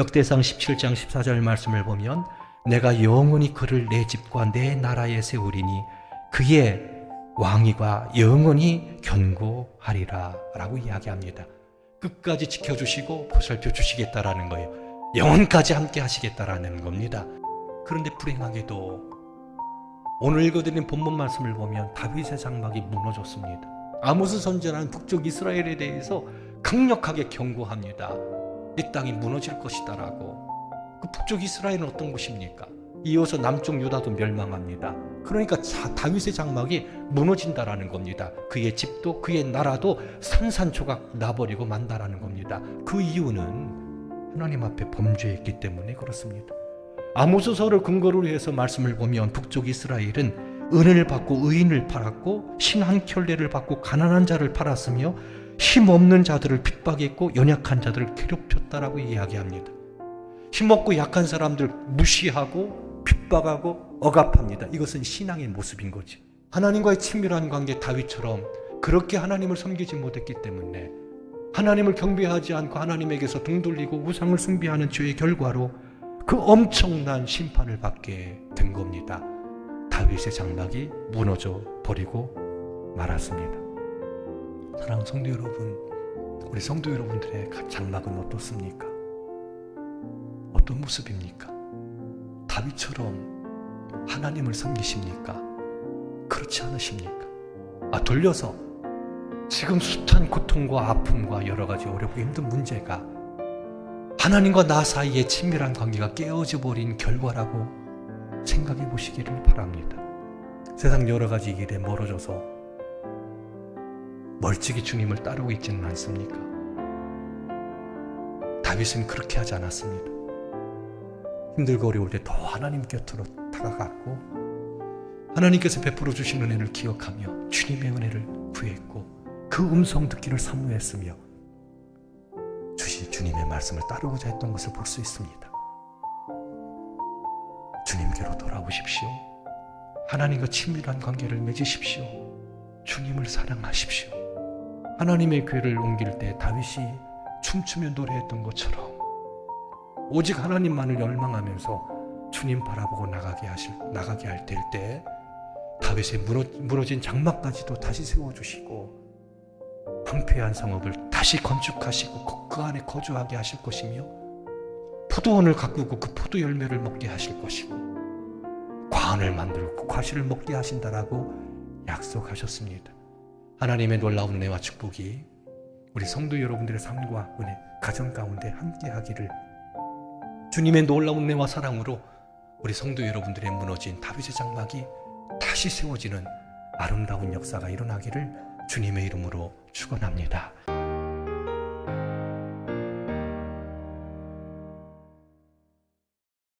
역대상 17장 14절 말씀을 보면 내가 영원히 그를 내 집과 내 나라에 세우리니 그의 왕위가 영원히 견고하리라 라고 이야기합니다. 끝까지 지켜주시고 보살펴 주시겠다라는 거예요. 영원까지 함께 하시겠다라는 겁니다. 그런데 불행하게도 오늘 읽어드린 본문 말씀을 보면 다윗의 장막이 무너졌습니다. 아모스 선지자는 북쪽 이스라엘에 대해서 강력하게 경고합니다. 이 땅이 무너질 것이다라고. 그 북쪽 이스라엘은 어떤 곳입니까? 이어서 남쪽 유다도 멸망합니다. 그러니까 자, 다윗의 장막이 무너진다라는 겁니다. 그의 집도 그의 나라도 산산조각 나버리고 만다라는 겁니다. 그 이유는 하나님 앞에 범죄했기 때문에 그렇습니다. 아모스서를 근거로 해서 말씀을 보면 북쪽 이스라엘은 은혜를 받고 의인을 팔았고 신한 켤레를 받고 가난한 자를 팔았으며 힘없는 자들을 핍박했고 연약한 자들을 괴롭혔다라고 이야기합니다. 힘없고 약한 사람들 무시하고 핍박하고 억압합니다. 이것은 신앙의 모습인 거죠. 하나님과의 친밀한 관계 다윗처럼 그렇게 하나님을 섬기지 못했기 때문에 하나님을 경배하지 않고 하나님에게서 등 돌리고 우상을 숭배하는 죄의 결과로 그 엄청난 심판을 받게 된 겁니다. 다윗의 장막이 무너져 버리고 말았습니다. 사랑하는 성도 여러분, 우리 성도 여러분들의 장막은 어떻습니까? 어떤 모습입니까? 다윗처럼 하나님을 섬기십니까? 그렇지 않으십니까? 아, 돌려서 지금 숱한 고통과 아픔과 여러 가지 어렵고 힘든 문제가 하나님과 나 사이의 친밀한 관계가 깨어져 버린 결과라고 생각해 보시기를 바랍니다. 세상 여러 가지 일에 멀어져서 멀찍이 주님을 따르고 있지는 않습니까? 다윗은 그렇게 하지 않았습니다. 힘들고 어려울 때 더 하나님 곁으로 다가갔고 하나님께서 베풀어 주신 은혜를 기억하며 주님의 은혜를 구했고 그 음성 듣기를 사모했으며 주시 주님의 말씀을 따르고자 했던 것을 볼 수 있습니다. 주님께로 돌아오십시오. 하나님과 친밀한 관계를 맺으십시오. 주님을 사랑하십시오. 하나님의 교회를 옮길 때 다윗이 춤추며 노래했던 것처럼 오직 하나님만을 열망하면서 주님 바라보고 나가게 하실 나가게 할때 다윗의 무너, 무너진 장막까지도 다시 세워 주시고 황폐한 성읍을 다시 건축하시고 그 안에 거주하게 하실 것이며 포도원을 가꾸고 그 포도 열매를 먹게 하실 것이고 과언을 만들고 그 과실을 먹게 하신다라고 약속하셨습니다. 하나님의 놀라운 은혜와 축복이 우리 성도 여러분들의 삶과 은혜, 가정 가운데 함께하기를 주님의 놀라운 은혜와 사랑으로 우리 성도 여러분들의 무너진 다윗의 장막이 다시 세워지는 아름다운 역사가 일어나기를 주님의 이름으로 축원합니다.